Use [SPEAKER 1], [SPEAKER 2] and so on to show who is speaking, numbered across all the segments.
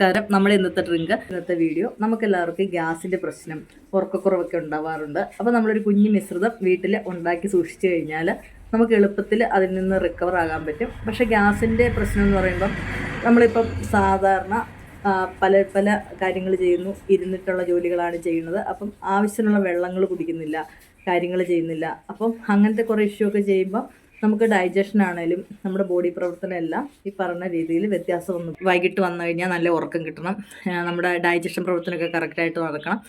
[SPEAKER 1] നമസ്കാരം. നമ്മൾ ഇന്നത്തെ ഡ്രിങ്ക് ഇന്നത്തെ വീഡിയോ നമുക്ക് എല്ലാവർക്കും ഗ്യാസിന്റെ പ്രശ്നം ഉറക്കക്കുറവൊക്കെ ഉണ്ടാവാറുണ്ട്. അപ്പോൾ നമ്മളൊരു കുഞ്ഞു മിശ്രിതം വീട്ടിൽ ഉണ്ടാക്കി സൂക്ഷിച്ചു കഴിഞ്ഞാൽ നമുക്ക് എളുപ്പത്തിൽ അതിൽ നിന്ന് റിക്കവർ ആകാൻ പറ്റും. പക്ഷേ ഗ്യാസിന്റെ പ്രശ്നം എന്ന് പറയുമ്പം നമ്മളിപ്പം സാധാരണ പല പല കാര്യങ്ങൾ ചെയ്യുന്നു. ഇരുന്നിട്ടുള്ള ജോലികളാണ് ചെയ്യുന്നത്. അപ്പം ആവശ്യത്തിനുള്ള വെള്ളങ്ങൾ കുടിക്കുന്നില്ല കാര്യങ്ങൾ ചെയ്യുന്നില്ല. അപ്പം അങ്ങനത്തെ കുറേ ഇഷ്യൂ ഒക്കെ ചെയ്യുമ്പോൾ നമുക്ക് ഡൈജഷൻ ആണെങ്കിലും നമ്മുടെ ബോഡി പ്രവർത്തനം എല്ലാം ഈ പറഞ്ഞ രീതിയിൽ വ്യത്യാസം വന്നു. വൈകിട്ട് വന്നു കഴിഞ്ഞാൽ നല്ല ഉറക്കം കിട്ടണം. നമ്മുടെ ഡൈജഷൻ പ്രവർത്തനമൊക്കെ കറക്റ്റായിട്ട് നടക്കണം.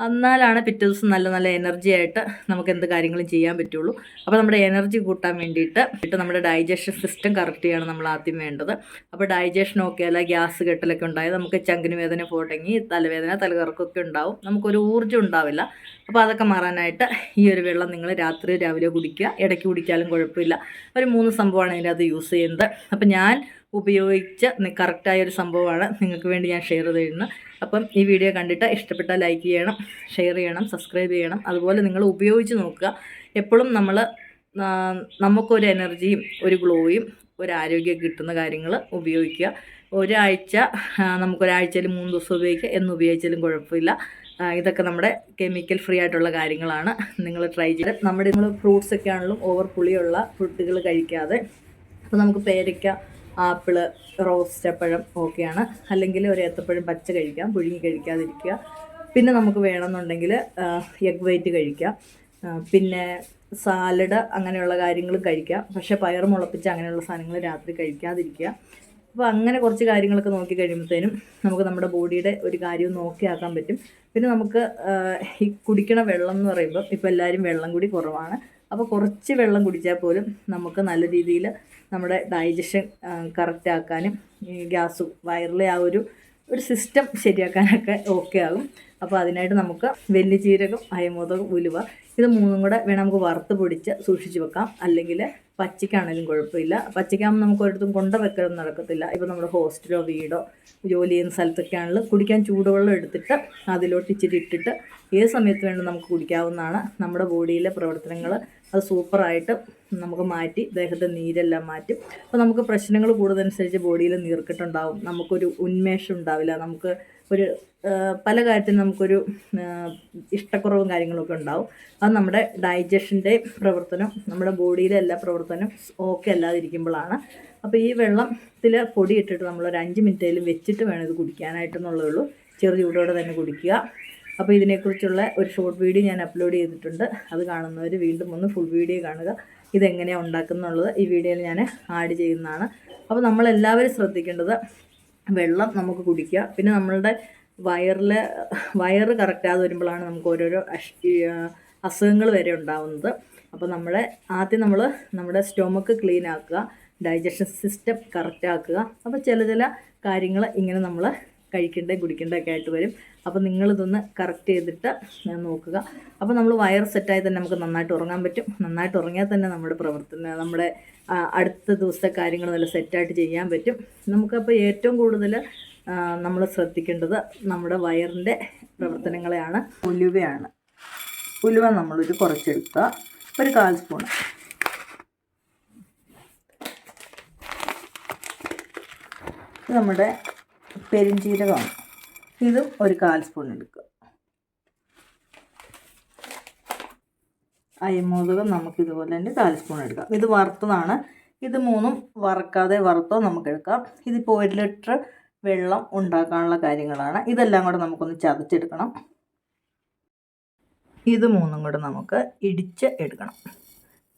[SPEAKER 1] എന്നാലാണ് പിറ്റേ ദിവസം നല്ല നല്ല എനർജി ആയിട്ട് നമുക്ക് എന്ത് കാര്യങ്ങളും ചെയ്യാൻ പറ്റുള്ളൂ. അപ്പോൾ നമ്മുടെ എനർജി കൂട്ടാൻ വേണ്ടിയിട്ട് ഇട്ട് നമ്മുടെ ഡൈജഷൻ സിസ്റ്റം കറക്റ്റ് ചെയ്യാണ് നമ്മൾ ആദ്യം വേണ്ടത്. അപ്പോൾ ഡൈജഷൻ ഓക്കെ അല്ല ഗ്യാസ് കെട്ടലൊക്കെ ഉണ്ടായത് നമുക്ക് ചങ്കിന് വേദന പോട്ടെങ്കി തലവേദന തലകറക്കൊക്കെ ഉണ്ടാവും. നമുക്കൊരു ഊർജം ഉണ്ടാവില്ല. അപ്പോൾ അതൊക്കെ മാറാനായിട്ട് ഈ ഒരു വെള്ളം നിങ്ങൾ രാത്രി രാവിലെ കുടിക്കുക. ഇടയ്ക്ക് കുടിച്ചാലും കുഴപ്പമില്ല. ഒരു മൂന്ന് സംഭവമാണ് അതിനകത്ത് അത് യൂസ് ചെയ്യുന്നത്. അപ്പോൾ ഞാൻ ഉപയോഗിച്ച കറക്റ്റായ ഒരു സംഭവമാണ് നിങ്ങൾക്ക് വേണ്ടി ഞാൻ ഷെയർ ചെയ്യുന്നത് അപ്പം ഈ വീഡിയോ കണ്ടിട്ട് ഇഷ്ടപ്പെട്ടാൽ ലൈക്ക് ചെയ്യണം ഷെയർ ചെയ്യണം സബ്സ്ക്രൈബ് ചെയ്യണം. അതുപോലെ നിങ്ങൾ ഉപയോഗിച്ച് നോക്കുക. എപ്പോഴും നമ്മൾ നമുക്കൊരു എനർജിയും ഒരു ഗ്ലോയും ഒരു ആരോഗ്യം കിട്ടുന്ന കാര്യങ്ങൾ ഉപയോഗിക്കുക. ഒരാഴ്ച നമുക്കൊരാഴ്ചയിൽ മൂന്ന് ദിവസം ഉപയോഗിക്കുക. എന്ന് ഉപയോഗിച്ചാലും കുഴപ്പമില്ല. ഇതൊക്കെ നമ്മുടെ കെമിക്കൽ ഫ്രീ ആയിട്ടുള്ള കാര്യങ്ങളാണ്. നിങ്ങൾ ട്രൈ ചെയ്ത്. നമ്മുടെ നമ്മൾ ഫ്രൂട്ട്സ് ഒക്കെ ആണെങ്കിലും ഓവർ പുളിയുള്ള ഫുഡുകൾ കഴിക്കാതെ. അപ്പോൾ നമുക്ക് പേരയ്ക്ക ആപ്പിൾ റോസ്റ്റപ്പഴം ഓക്കെയാണ് അല്ലെങ്കിൽ ഒരു ഏത്തപ്പഴം പച്ച കഴിക്കാം പുഴുങ്ങി കഴിക്കാതിരിക്കുക. പിന്നെ നമുക്ക് വേണമെന്നുണ്ടെങ്കിൽ എഗ് വൈറ്റ് കഴിക്കാം. പിന്നെ സാലഡ് അങ്ങനെയുള്ള കാര്യങ്ങൾ കഴിക്കാം. പക്ഷേ പയർ മുളപ്പിച്ച് അങ്ങനെയുള്ള സാധനങ്ങൾ രാത്രി കഴിക്കാതിരിക്കുക. അപ്പോൾ അങ്ങനെ കുറച്ച് കാര്യങ്ങളൊക്കെ നോക്കി കഴിയുമ്പോഴത്തേനും നമുക്ക് നമ്മുടെ ബോഡിയുടെ ഒരു കാര്യവും നോക്കിയാക്കാൻ പറ്റും. പിന്നെ നമുക്ക് ഈ കുടിക്കണ വെള്ളം എന്ന് പറയുമ്പോൾ ഇപ്പോൾ എല്ലാവരും വെള്ളം കൂടി കുറവാണ്. അപ്പോൾ കുറച്ച് വെള്ളം കുടിച്ചാൽ പോലും നമുക്ക് നല്ല രീതിയിൽ നമ്മുടെ ഡൈജഷൻ കറക്റ്റ് ആക്കാനും ഗ്യാസ് വയറിലെ ആ ഒരു ഒരു സിസ്റ്റം ശരിയാക്കാനൊക്കെ ഓക്കെ ആകും. അപ്പോൾ അതിനായിട്ട് നമുക്ക് വലിയ ജീരകം അയമോദകം ഉലുവ ഇത് മൂന്നും കൂടെ വേണം നമുക്ക് വറുത്ത് പൊടിച്ച് സൂക്ഷിച്ച് വെക്കാം. അല്ലെങ്കിൽ പച്ചയ്ക്കാണെങ്കിലും കുഴപ്പമില്ല. പച്ചയ്ക്കാകുമ്പോൾ നമുക്ക് ഒരിടത്തും കൊണ്ട വെക്കലൊന്നും നടക്കത്തില്ല. ഇപ്പോൾ നമ്മുടെ ഹോസ്റ്റലോ വീടോ ജോലി ചെയ്യുന്ന സ്ഥലത്തൊക്കെ ആണെങ്കിൽ കുടിക്കാൻ ചൂടുവെള്ളം എടുത്തിട്ട് അതിലോട്ട് ഇച്ചിരി ഇട്ടിട്ട് ഏത് സമയത്ത് വേണം നമുക്ക് കുടിക്കാവുന്നതാണ് നമ്മുടെ ബോഡിയിലെ പ്രവർത്തനങ്ങൾ അത് സൂപ്പറായിട്ട് നമുക്ക് മാറ്റി ദേഹത്തെ നീരെല്ലാം മാറ്റും. അപ്പോൾ നമുക്ക് പ്രശ്നങ്ങൾ കൂടുന്നതനുസരിച്ച് ബോഡിയിൽ നീർക്കെട്ടുണ്ടാവും. നമുക്കൊരു ഉന്മേഷം ഉണ്ടാവില്ല. നമുക്ക് ഒരു പല കാര്യത്തിനും നമുക്കൊരു ഇഷ്ടക്കുറവും കാര്യങ്ങളൊക്കെ ഉണ്ടാവും. അത് നമ്മുടെ ഡൈജഷന്റെ പ്രവർത്തനം നമ്മുടെ ബോഡിയിലെ എല്ലാ പ്രവർത്തനം ഓക്കെ അല്ലാതിരിക്കുമ്പോഴാണ്. അപ്പോൾ ഈ വെള്ളത്തിൽ പൊടി ഇട്ടിട്ട് നമ്മൾ ഒരു അഞ്ച് മിനിറ്റേലും വെച്ചിട്ട് വേണം ഇത് കുടിക്കാനായിട്ടെന്നുള്ളതേ ഉള്ളൂ. ചെറു ചൂടോടെ തന്നെ കുടിക്കുക. അപ്പോൾ ഇതിനെക്കുറിച്ചുള്ള ഒരു ഷോർട്ട് വീഡിയോ ഞാൻ അപ്ലോഡ് ചെയ്തിട്ടുണ്ട്. അത് കാണുന്നവർ വീണ്ടും ഒന്ന് ഫുൾ വീഡിയോ കാണുക. ഇതെങ്ങനെയാണ് ഉണ്ടാക്കുന്നുള്ളത്? ഈ വീഡിയോയിൽ ഞാൻ ആഡ് ചെയ്യുന്നതാണ്. അപ്പോൾ നമ്മളെല്ലാവരും ശ്രദ്ധിക്കേണ്ടത് വെള്ളം നമുക്ക് കുടിക്കുക. പിന്നെ നമ്മളുടെ വയറിൽ വയറ് കറക്റ്റാതെ വരുമ്പോഴാണ് നമുക്ക് ഓരോരോ അസുഖങ്ങൾ വരെ ഉണ്ടാവുന്നത്. അപ്പോൾ നമ്മളെ ആദ്യം നമ്മൾ നമ്മുടെ സ്റ്റൊമക്ക് ക്ലീൻ ആക്കുക. ഡൈജഷൻ സിസ്റ്റം കറക്റ്റ് ആക്കുക. അപ്പോൾ ചില ചില കാര്യങ്ങൾ ഇങ്ങനെ നമ്മൾ കഴിക്കേണ്ട കുടിക്കേണ്ടതൊക്കെ ആയിട്ട് വരും. അപ്പോൾ നിങ്ങളിതൊന്ന് കറക്റ്റ് ചെയ്തിട്ട് നോക്കുക. അപ്പോൾ നമ്മൾ വയർ സെറ്റായി തന്നെ നമുക്ക് നന്നായിട്ട് ഉറങ്ങാൻ പറ്റും. നന്നായിട്ട് ഉറങ്ങിയാൽ തന്നെ നമ്മുടെ പ്രവർത്തനം നമ്മുടെ അടുത്ത ദിവസത്തെ കാര്യങ്ങൾ നല്ല സെറ്റായിട്ട് ചെയ്യാൻ പറ്റും. നമുക്കപ്പോൾ ഏറ്റവും കൂടുതൽ നമ്മൾ ശ്രദ്ധിക്കേണ്ടത് നമ്മുടെ വയറിന്റെ പ്രവർത്തനങ്ങളെയാണ്. ഉലുവയാണ്. ഉലുവ നമ്മളൊരു കുറച്ചെടുക്കുക. ഒരു കാൽ സ്പൂൺ. നമ്മുടെ പെരിഞ്ജീരകമാണ് ഇതും ഒരു കാൽ സ്പൂൺ എടുക്കുക. അയമോദകം നമുക്ക് ഇതുപോലെ തന്നെ കാൽ സ്പൂൺ എടുക്കാം. ഇത് വറുത്തതാണ്. ഇത് മൂന്നും വറക്കാതെ വറുത്തോ നമുക്ക് എടുക്കാം. ഇതിപ്പോൾ ഒരു ലിറ്റർ വെള്ളം ഉണ്ടാക്കാനുള്ള കാര്യങ്ങളാണ്. ഇതെല്ലാം കൂടെ നമുക്കൊന്ന് ചതച്ചെടുക്കണം. ഇത് മൂന്നും കൂടെ നമുക്ക് ഇടിച്ച് എടുക്കണം.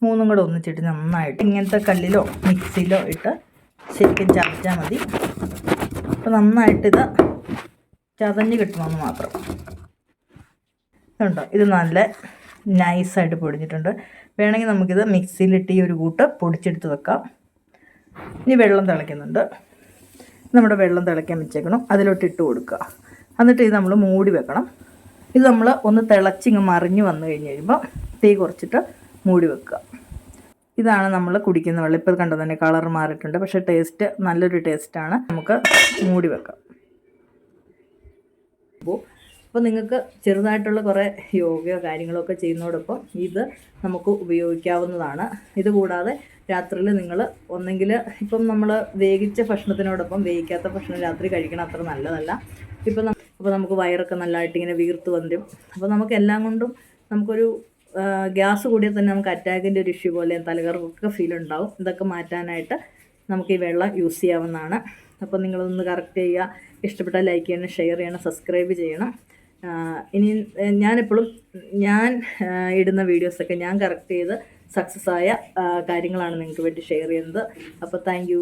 [SPEAKER 1] മൂന്നും കൂടെ ഒന്നിച്ചിട്ട് നന്നായിട്ട് ഇങ്ങനത്തെ കല്ലിലോ മിക്സിയിലോ ഇട്ട് ശരിക്കും ചതച്ചാൽ മതി. അപ്പോൾ നന്നായിട്ടിത് ചതഞ്ഞ് കിട്ടണമെന്ന് മാത്രം. ഉണ്ടോ ഇത് നല്ല നൈസായിട്ട് പൊടിഞ്ഞിട്ടുണ്ട്. വേണമെങ്കിൽ നമുക്കിത് മിക്സിയിലിട്ട് ഈ ഒരു കൂട്ട് പൊടിച്ചെടുത്ത് വെക്കാം. ഇനി വെള്ളം തിളയ്ക്കുന്നുണ്ട്. നമ്മുടെ വെള്ളം തിളയ്ക്കാൻ വെച്ചേക്കണം. അതിലോട്ട് ഇട്ട് കൊടുക്കുക. എന്നിട്ട് ഇത് നമ്മൾ മൂടി വെക്കണം. ഇത് നമ്മൾ ഒന്ന് തിളച്ചിങ്ങ് മറിഞ്ഞ് വന്നു കഴിഞ്ഞ് കഴിയുമ്പോൾ തീ കുറച്ചിട്ട് മൂടി വെക്കുക. ഇതാണ് നമ്മൾ കുടിക്കുന്ന വെള്ളം. ഇപ്പോൾ കണ്ടത് തന്നെ കളർ മാറിയിട്ടുണ്ട്. പക്ഷേ ടേസ്റ്റ് നല്ലൊരു ടേസ്റ്റാണ് നമുക്ക് മൂടി വെക്കാം. അപ്പോൾ അപ്പോൾ നിങ്ങൾക്ക് ചെറുതായിട്ടുള്ള കുറേ യോഗയോ കാര്യങ്ങളോ ഒക്കെ ചെയ്യുന്നതോടൊപ്പം ഇത് നമുക്ക് ഉപയോഗിക്കാവുന്നതാണ്. ഇതുകൂടാതെ രാത്രിയിൽ നിങ്ങൾ ഒന്നെങ്കിൽ ഇപ്പം നമ്മൾ വേവിച്ച ഭക്ഷണത്തിനോടൊപ്പം വേവിക്കാത്ത ഭക്ഷണം രാത്രി കഴിക്കണം അത്ര നല്ലതല്ല. ഇപ്പം അപ്പോൾ നമുക്ക് വയറൊക്കെ നല്ലതായിട്ട് ഇങ്ങനെ വീർത്ത് വരും അപ്പോൾ നമുക്ക് എല്ലാം കൊണ്ടും നമുക്കൊരു ഗ്യാസ് കൂടിയാൽ തന്നെ നമുക്ക് അറ്റാക്കിന്റെ ഒരു ഇഷ്യൂ പോലെ തലകറക്കൊക്കെ ഫീൽ ഉണ്ടാവും. ഇതൊക്കെ മാറ്റാനായിട്ട് നമുക്ക് ഈ വെള്ളം യൂസ് ചെയ്യാവുന്നതാണ്. അപ്പോൾ നിങ്ങളൊന്ന് കറക്റ്റ് ചെയ്യുക. ഇഷ്ടപ്പെട്ട ലൈക്ക് ചെയ്യണം ഷെയർ ചെയ്യണം സബ്സ്ക്രൈബ് ചെയ്യണം. ഇനി ഞാനെപ്പോഴും ഞാൻ ഇടുന്ന വീഡിയോസൊക്കെ ഞാൻ കറക്റ്റ് ചെയ്ത് സക്സസ് ആയ കാര്യങ്ങളാണ് നിങ്ങൾക്ക് വേണ്ടി ഷെയർ ചെയ്യുന്നത്. അപ്പോൾ താങ്ക്